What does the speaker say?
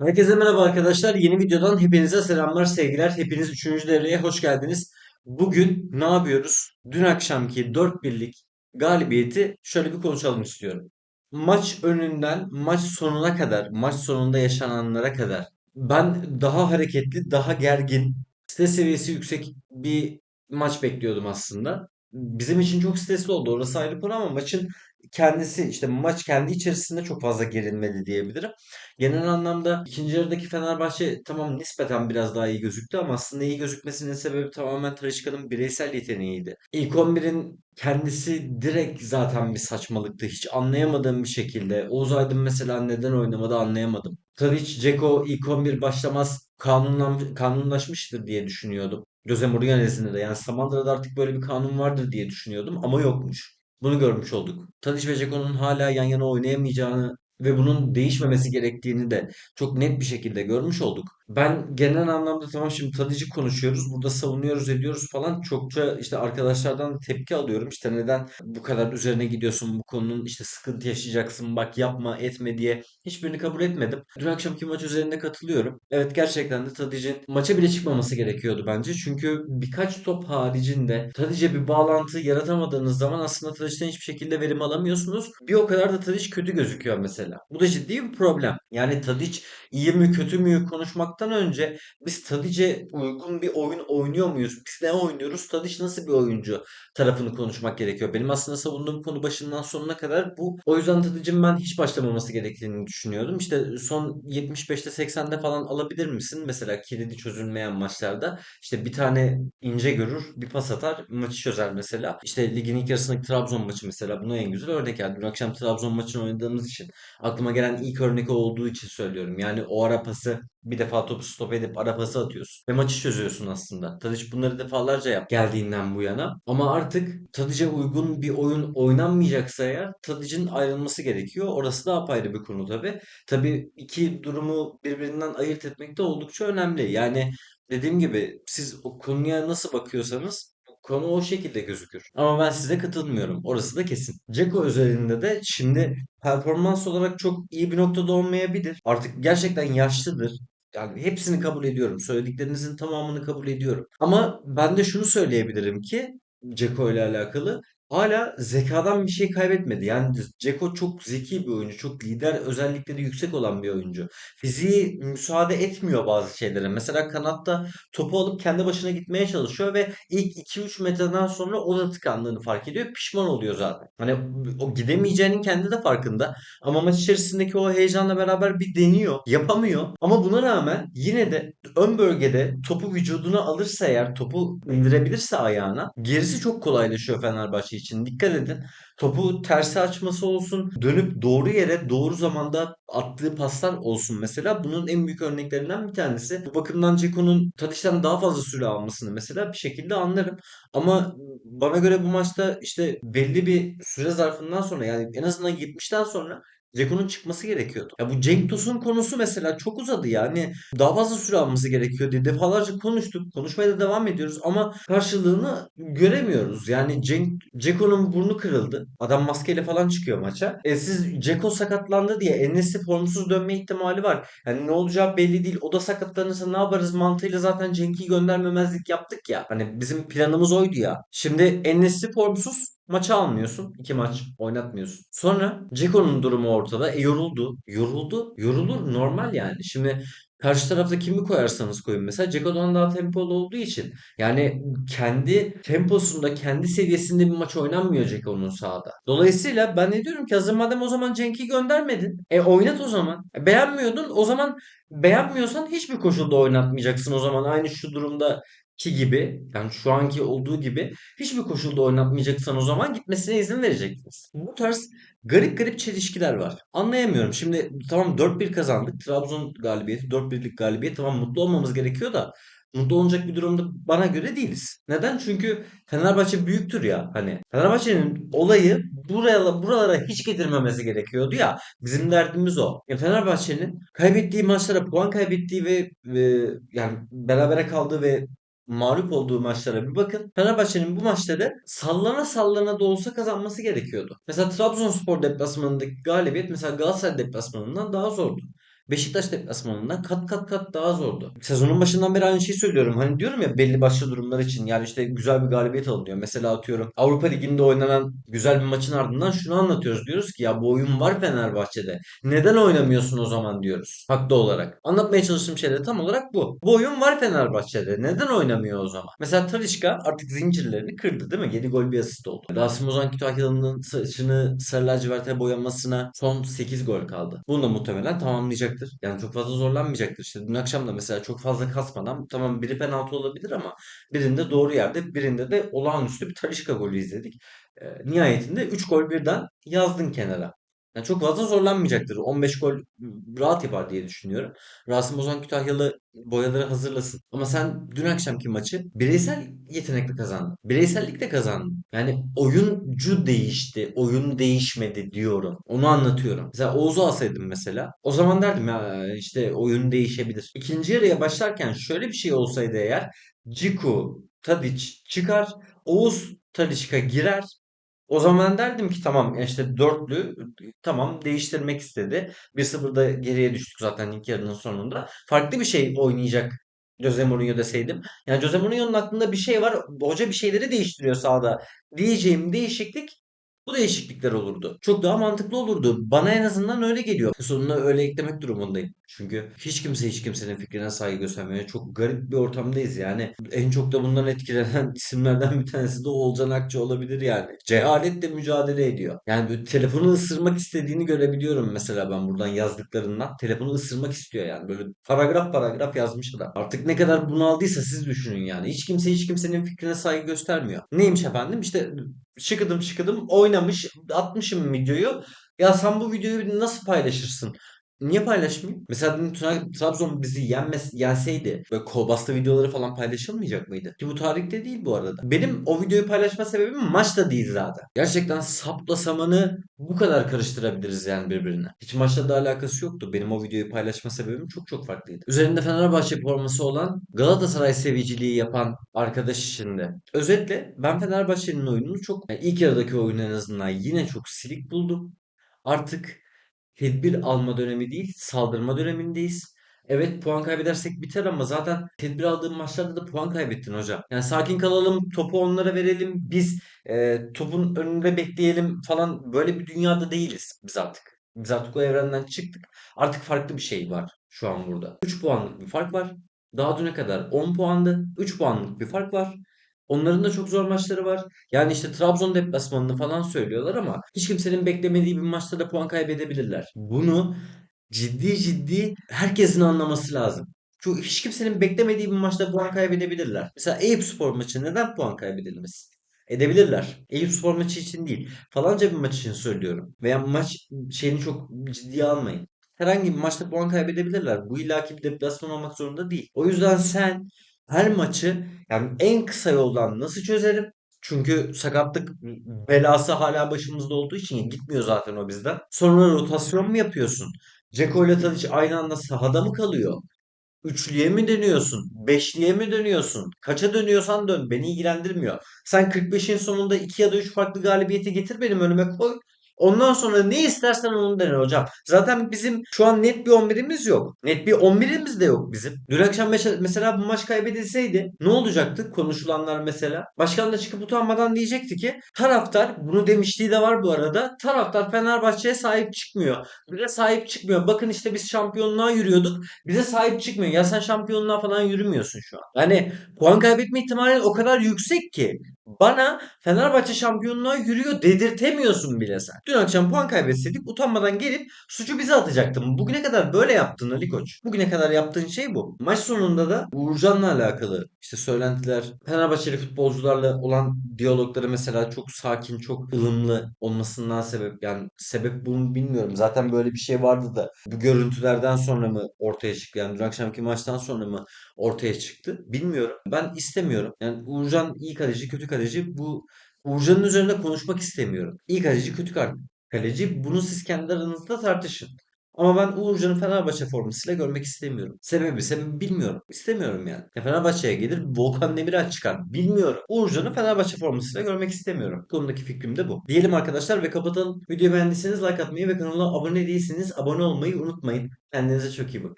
Herkese merhaba arkadaşlar. Yeni videodan hepinize selamlar, sevgiler. Hepiniz 3. devreye hoş geldiniz. Bugün ne yapıyoruz? Dün akşamki 4-1'lik galibiyeti şöyle bir konuşalım istiyorum. Maç önünden maç sonuna kadar, maç sonunda yaşananlara kadar ben daha hareketli, daha gergin, stres seviyesi yüksek bir maç bekliyordum aslında. Bizim için çok stresli oldu. Orası ayrı konu ama maçın kendisi işte maç kendi içerisinde çok fazla gerilmedi diyebilirim. Genel anlamda ikinci yarıdaki Fenerbahçe tamam nispeten biraz daha iyi gözüktü ama aslında iyi gözükmesinin sebebi tamamen Talisca'nın bireysel yeteneğiydi. İlk 11'in kendisi direkt zaten bir saçmalıktı. Hiç anlayamadığım bir şekilde. Oğuz Aydın mesela neden oynamadı anlayamadım. Tadic, Dzeko ilk 11 başlamaz kanunlan, kanunlaşmıştır diye düşünüyordum. Jose Mourinho nezdinde de yani Samandıra'da artık böyle bir kanun vardır diye düşünüyordum ama yokmuş. Bunu görmüş olduk. Tadic ve Dzeko'nun hala yan yana oynayamayacağını ve bunun değişmemesi gerektiğini de çok net bir şekilde görmüş olduk. Ben genel anlamda tamam şimdi Tadic'i konuşuyoruz. Burada savunuyoruz ediyoruz falan. Çokça işte arkadaşlardan da tepki alıyorum. İşte neden bu kadar üzerine gidiyorsun bu konunun işte sıkıntı yaşayacaksın bak yapma etme diye hiçbirini kabul etmedim. Dün akşamki maç üzerinde katılıyorum. Evet gerçekten de Tadic'in maça bile çıkmaması gerekiyordu bence. Çünkü birkaç top haricinde Tadic'e bir bağlantı yaratamadığınız zaman aslında Tadic'ten hiçbir şekilde verim alamıyorsunuz. Bir o kadar da Tadic kötü gözüküyor mesela. Bu da ciddi bir problem. Yani Tadic iyi mi kötü mü konuşmaktan önce biz Tadic'e uygun bir oyun oynuyor muyuz? Biz ne oynuyoruz? Tadic nasıl bir oyuncu tarafını konuşmak gerekiyor. Benim aslında savunduğum konu başından sonuna kadar bu. O yüzden Tadic'in ben hiç başlamaması gerektiğini düşünüyordum. İşte son 75'te 80'de falan alabilir misin? Mesela kilidi çözülmeyen maçlarda işte bir tane ince görür, bir pas atar, maçı çözer mesela. İşte ligin ilk yarısındaki Trabzon maçı mesela buna en güzel örnek. Yani dün akşam Trabzon maçını oynadığımız için aklıma gelen ilk örnek olduğu için söylüyorum. Yani o ara pası bir defa topu stop edip ara pası atıyorsun. Ve maçı çözüyorsun aslında. Tadic bunları defalarca yap geldiğinden bu yana. Ama artık Tadic'e uygun bir oyun oynanmayacaksa eğer Tadic'in ayrılması gerekiyor. Orası da apayrı bir konu tabii. Tabii iki durumu birbirinden ayırt etmek de oldukça önemli. Yani dediğim gibi siz o konuya nasıl bakıyorsanız konu o şekilde gözükür. Ama ben size katılmıyorum. Orası da kesin. Ceko özelinde de şimdi performans olarak çok iyi bir noktada olmayabilir. Artık gerçekten yaşlıdır. Yani hepsini kabul ediyorum. Söylediklerinizin tamamını kabul ediyorum. Ama ben de şunu söyleyebilirim ki Ceko ile alakalı hala zekadan bir şey kaybetmedi. Yani Ceko çok zeki bir oyuncu. Çok lider özellikleri yüksek olan bir oyuncu. Fiziği müsaade etmiyor bazı şeylere. Mesela kanatta topu alıp kendi başına gitmeye çalışıyor ve ilk 2-3 metreden sonra o da tıkandığını fark ediyor. Pişman oluyor zaten. Hani o gidemeyeceğinin kendi de farkında. Ama maç içerisindeki o heyecanla beraber bir deniyor. Yapamıyor. Ama buna rağmen yine de ön bölgede topu vücuduna alırsa eğer topu indirebilirse ayağına gerisi çok kolaylaşıyor Fenerbahçe için. Dikkat edin. Topu tersi açması olsun, dönüp doğru yere doğru zamanda attığı paslar olsun mesela. Bunun en büyük örneklerinden bir tanesi. Bu bakımdan Ceko'nun Tadic'ten daha fazla süre almasını mesela bir şekilde anlarım. Ama bana göre bu maçta işte belli bir süre zarfından sonra yani en azından 70'ten sonra Ceko'nun çıkması gerekiyordu. Ya bu Cenk Tosun konusu mesela çok uzadı yani. Daha fazla süre alması gerekiyor diye defalarca konuştuk. Konuşmaya da devam ediyoruz ama karşılığını göremiyoruz. Yani Cenk Ceko'nun burnu kırıldı. Adam maskeyle falan çıkıyor maça. E siz Ceko sakatlandı diye En-Nesyri formsuz dönme ihtimali var. Yani ne olacağı belli değil. O da sakatlanırsa ne yaparız mantığıyla zaten Cenk'i göndermemezlik yaptık ya. Hani bizim planımız oydu ya. Şimdi En-Nesyri formsuz Maçı almıyorsun. iki maç oynatmıyorsun. Sonra Ceko'nun durumu ortada. E yoruldu. Yoruldu. Yorulur normal yani. Şimdi karşı tarafta kimi koyarsanız koyun. Mesela Ceko'dan daha tempolu olduğu için. Yani kendi temposunda, kendi seviyesinde bir maç oynanmıyor Ceko'nun sahada. Dolayısıyla ben ne diyorum ki hazır madem o zaman Cenk'i göndermedin. E oynat o zaman. E, beğenmiyordun. O zaman beğenmiyorsan hiçbir koşulda oynatmayacaksın o zaman. Aynı şu durumda ki gibi yani şu anki olduğu gibi hiçbir koşulda oynatmayacaksan o zaman gitmesine izin verecektiniz. Bu tarz garip garip çelişkiler var. Anlayamıyorum. Şimdi tamam 4-1 kazandık. Trabzon galibiyeti 4-1'lik galibiyet. Tamam mutlu olmamız gerekiyor da mutlu olacak bir durumda bana göre değiliz. Neden? Çünkü Fenerbahçe büyüktür ya. Hani Fenerbahçe'nin olayı buraya, buralara hiç getirmemesi gerekiyordu ya. Bizim derdimiz o. Ya Fenerbahçe'nin kaybettiği maçlara puan kaybettiği ve, ve yani berabere kaldığı ve mağlup olduğu maçlara bir bakın. Fenerbahçe'nin bu maçları sallana sallana da olsa kazanması gerekiyordu. Mesela Trabzonspor deplasmanındaki galibiyet mesela Galatasaray deplasmanından daha zordu. Beşiktaş deplasmanından kat kat kat daha zordu. Sezonun başından beri aynı şeyi söylüyorum. Hani diyorum ya belli başlı durumlar için yani işte güzel bir galibiyet alınıyor. Mesela atıyorum Avrupa Ligi'nde oynanan güzel bir maçın ardından şunu anlatıyoruz. Diyoruz ki ya bu oyun var Fenerbahçe'de. Neden oynamıyorsun o zaman diyoruz. Haklı olarak. Anlatmaya çalıştığım şey de tam olarak bu. Bu oyun var Fenerbahçe'de. Neden oynamıyor o zaman? Mesela Talisca artık zincirlerini kırdı değil mi? 7 gol bir asist oldu. Rasim Ozan Kütahyalı'nın saçını sarı laciverte boyamasına son 8 gol kaldı. Bunu da muhtemelen tamamlayacaktır. Yani çok fazla zorlanmayacaktır. İşte dün akşam da mesela çok fazla kasmadan tamam biri penaltı olabilir ama birinde doğru yerde birinde de olağanüstü bir Talisca golü izledik. E, nihayetinde 3 gol birden yazdın kenara. Yani çok fazla zorlanmayacaktır. 15 gol rahat yapar diye düşünüyorum. Rasim Ozan Kütahyalı boyaları hazırlasın. Ama sen dün akşamki maçı bireysel yetenekle kazandın. Bireysellikle kazandın. Yani oyuncu değişti. Oyun değişmedi diyorum. Onu anlatıyorum. Mesela Oğuz'u alsaydım mesela. O zaman derdim ya işte oyun değişebilir. İkinci yarıya başlarken şöyle bir şey olsaydı eğer Ciku, Tadic çıkar. Oğuz Talisca girer. O zaman derdim ki tamam işte dörtlü tamam değiştirmek istedi. 1-0'da geriye düştük zaten ilk yarının sonunda. Farklı bir şey oynayacak Jose Mourinho deseydim. Yani Jose Mourinho'nun aklında bir şey var. Hoca bir şeyleri değiştiriyor sahada. Diyeceğim değişiklik bu değişiklikler olurdu. Çok daha mantıklı olurdu. Bana en azından öyle geliyor. Sonuna öyle eklemek durumundayım. Çünkü hiç kimse hiç kimsenin fikrine saygı göstermiyor. Çok garip bir ortamdayız yani. En çok da bundan etkilenen isimlerden bir tanesi de Oğulcan Akçı olabilir yani. Cehaletle mücadele ediyor. Yani böyle telefonu ısırmak istediğini görebiliyorum mesela ben buradan yazdıklarından. Telefonu ısırmak istiyor yani. Böyle paragraf paragraf yazmış adam. Artık ne kadar bunaldıysa siz düşünün yani. Hiç kimse hiç kimsenin fikrine saygı göstermiyor. Neymiş efendim? İşte şıkıdım şıkıdım oynamış atmışım videoyu. Ya sen bu videoyu nasıl paylaşırsın? Niye paylaşmayayım? Mesela dün Tra- Trabzon bizi yenmez, yenseydi böyle kol bastı videoları falan paylaşılmayacak mıydı? Ki bu tarihte değil bu arada. Benim o videoyu paylaşma sebebim maçta değil zaten. Gerçekten sapla samanı bu kadar karıştırabiliriz yani birbirine. Hiç maçla da alakası yoktu. Benim o videoyu paylaşma sebebim çok çok farklıydı. Üzerinde Fenerbahçe forması olan Galatasaray seviciliği yapan arkadaş içinde. Özetle ben Fenerbahçe'nin oyununu çok yani ilk yarıdaki oyunu en azından yine çok silik buldum. Artık tedbir alma dönemi değil, saldırma dönemindeyiz. Evet puan kaybedersek biter ama zaten tedbir aldığın maçlarda da puan kaybettin hocam. Yani sakin kalalım, topu onlara verelim, biz e, topun önünde bekleyelim falan böyle bir dünyada değiliz biz artık. Biz artık o evrenden çıktık. Artık farklı bir şey var şu an burada. 3 puanlık bir fark var. Daha düne kadar 10 puandı. 3 puanlık bir fark var. Onların da çok zor maçları var. Yani işte Trabzon deplasmanını falan söylüyorlar ama hiç kimsenin beklemediği bir maçta da puan kaybedebilirler. Bunu ciddi ciddi herkesin anlaması lazım. Çünkü hiç kimsenin beklemediği bir maçta puan kaybedebilirler. Mesela Eyüpspor maçı neden puan kaybedilmez? Edebilirler. Eyüpspor maçı için değil. Falanca bir maç için söylüyorum. Veya maç şeyini çok ciddiye almayın. Herhangi bir maçta puan kaybedebilirler. Bu illaki bir deplasman olmak zorunda değil. O yüzden sen her maçı yani en kısa yoldan nasıl çözerim? Çünkü sakatlık belası hala başımızda olduğu için gitmiyor zaten o bizden. Sonra rotasyon mu yapıyorsun? Dzeko ile Tadic aynı anda sahada mı kalıyor? Üçlüye mi dönüyorsun? Beşliye mi dönüyorsun? Kaça dönüyorsan dön. Beni ilgilendirmiyor. Sen 45'in sonunda 2 ya da 3 farklı galibiyeti getir benim önüme koy. Ondan sonra ne istersen onu dene hocam. Zaten bizim şu an net bir 11'imiz yok. Net bir 11'imiz de yok bizim. Dün akşam mesela bu maç kaybedilseydi ne olacaktı? Konuşulanlar mesela. Başkan da çıkıp utanmadan diyecekti ki taraftar bunu demişliği de var bu arada. Taraftar Fenerbahçe'ye sahip çıkmıyor. Bize sahip çıkmıyor. Bakın işte biz şampiyonluğa yürüyorduk. Bize sahip çıkmıyor. Ya sen şampiyonluğa falan yürümüyorsun şu an. Yani puan kaybetme ihtimalin o kadar yüksek ki. Bana Fenerbahçe şampiyonluğa yürüyor dedirtemiyorsun bile sen. Dün akşam puan kaybetseydik utanmadan gelip suçu bize atacaktın. Bugüne kadar böyle yaptın Ali Koç. Bugüne kadar yaptığın şey bu. Maç sonunda da Uğurcan'la alakalı işte söylentiler, Fenerbahçeli futbolcularla olan diyalogları mesela çok sakin, çok ılımlı olmasından sebep yani sebep bunu bilmiyorum. Zaten böyle bir şey vardı da bu görüntülerden sonra mı ortaya çıktı? Yani dün akşamki maçtan sonra mı ortaya çıktı? Bilmiyorum. Ben istemiyorum. Yani Uğurcan iyi kaleci, kötü kaleci. Bu Uğurcan'ın üzerinde konuşmak istemiyorum. İyi kaleci, kötü kaleci. Bunu siz kendi aranızda tartışın. Ama ben Uğurcan'ı Fenerbahçe formasıyla görmek istemiyorum. Sebebi sebebi bilmiyorum. İstemiyorum yani. Ya Fenerbahçe'ye gelir Volkan Demirel çıkar. Bilmiyorum. Uğurcan'ı Fenerbahçe formasıyla görmek istemiyorum. Konudaki fikrim de bu. Diyelim arkadaşlar ve kapatalım. Videoyu beğendiyseniz like atmayı ve kanala abone değilseniz abone olmayı unutmayın. Kendinize çok iyi bakın.